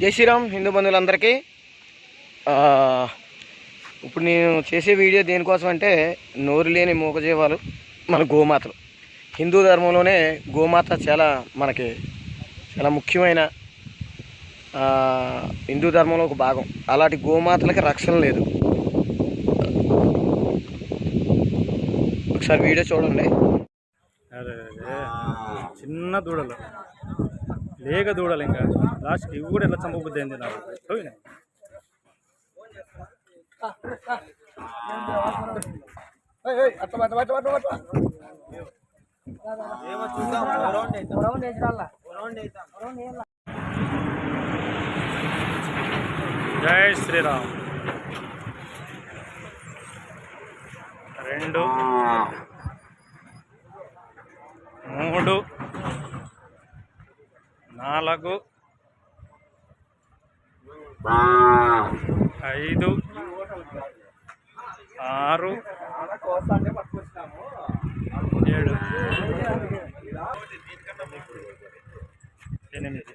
జై శ్రీరామ్ హిందూ బంధువులందరికీ. ఇప్పుడు నేను చేసే వీడియో దేనికోసం అంటే నోరు లేని మూగజీవాలు మన గోమాతలు. హిందూ ధర్మంలోనే గోమాత చాలా మనకి చాలా ముఖ్యమైన హిందూ ధర్మంలో ఒక భాగం. అలాంటి గోమాతలకి రక్షణ లేదు. ఒకసారి వీడియో చూడండి. చిన్న దూడలు. లేక దూడలు ఇంకా లాస్ట్కి ఇవి కూడా ఎలా చంపబుద్ధి అయింది నాకు? పోయినాయి. జై శ్రీరామ్. రెండు. మూడు. నాలుగు ఐదు ఆరు ఏడు. ఎనిమిది.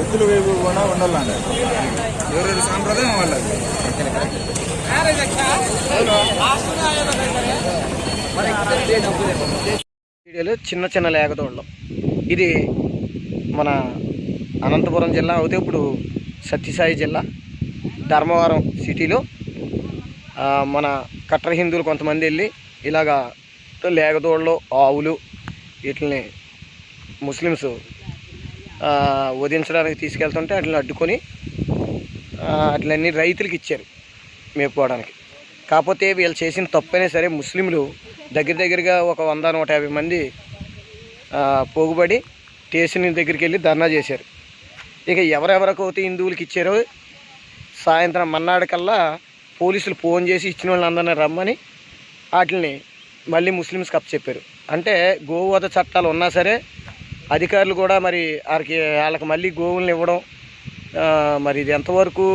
ఎత్తులు వైపు కూడా ఉండాలండి ఎవరెవరి సాంప్రదాయం వాళ్ళది వీడియోలో చిన్న చిన్న లేకదోళ్ళం ఇది మన అనంతపురం జిల్లా అవుతే ఇప్పుడు సత్యసాయి జిల్లా ధర్మవరం సిటీలో. మన కట్టర్ హిందువులు కొంతమంది వెళ్ళి ఇలాగా లేగదోళ్ళు ఆవులు వీటిని ముస్లిమ్స్ వదిలించడానికి వధించడానికి తీసుకెళ్తుంటే వాటిని అడ్డుకొని అట్లన్నీ వాటిలన్నీ రైతులకు ఇచ్చారు మేపుకోవడానికి. కాకపోతే వీళ్ళు చేసిన తప్పైనా సరే ముస్లింలు దగ్గర దగ్గరగా ఒక వంద నూట యాభై మంది పోగుబడి స్టేషన్ దగ్గరికి వెళ్ళి ధర్నా చేశారు. ఇక ఎవరెవరికైతే హిందువులకి ఇచ్చారో సాయంత్రం మన్నాడికల్లా పోలీసులు ఫోన్ చేసి ఇచ్చిన వాళ్ళందరినీ రమ్మని వాటిని మళ్ళీ ముస్లిమ్స్కి అప్పచెప్పారు అంటే గోవధ చట్టాలు ఉన్నా సరే అధికారులు కూడా మరి వారికి వాళ్ళకి మళ్ళీ గోవులను ఇవ్వడం మరి ఇది ఎంతవరకు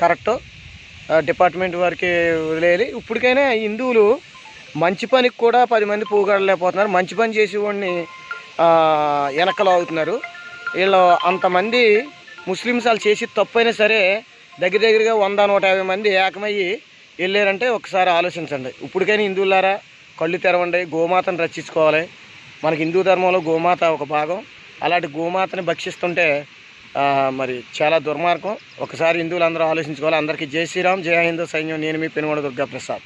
కరెక్టో డిపార్ట్మెంట్ వారికి వదిలేయాలి. ఇప్పటికైనా హిందువులు మంచి పనికి కూడా పది మంది పూగడలేకపోతున్నారు మంచి పని చేసేవాడిని వెనకలు అవుతున్నారు వీళ్ళు అంతమంది ముస్లిమ్స్ వాళ్ళు చేసి తప్పైనా సరే దగ్గర దగ్గరగా వంద నూట యాభై మంది ఏకమయ్యి వెళ్ళారంటే ఒకసారి ఆలోచించండి. ఇప్పటికైనా హిందువులారా కళ్ళు తెరవండి గోమాతను రక్షించుకోవాలి. మనకి హిందూ ధర్మంలో గోమాత ఒక భాగం. అలాంటి గోమాతని భక్షిస్తుంటే మరి చాలా దుర్మార్గం. ఒకసారి హిందువులు అందరూ ఆలోచించుకోవాలి. అందరికీ జై శ్రీరామ్ జయ హిందూ సైన్యం. నేను మీ పెనుగొండ దుర్గా ప్రసాద్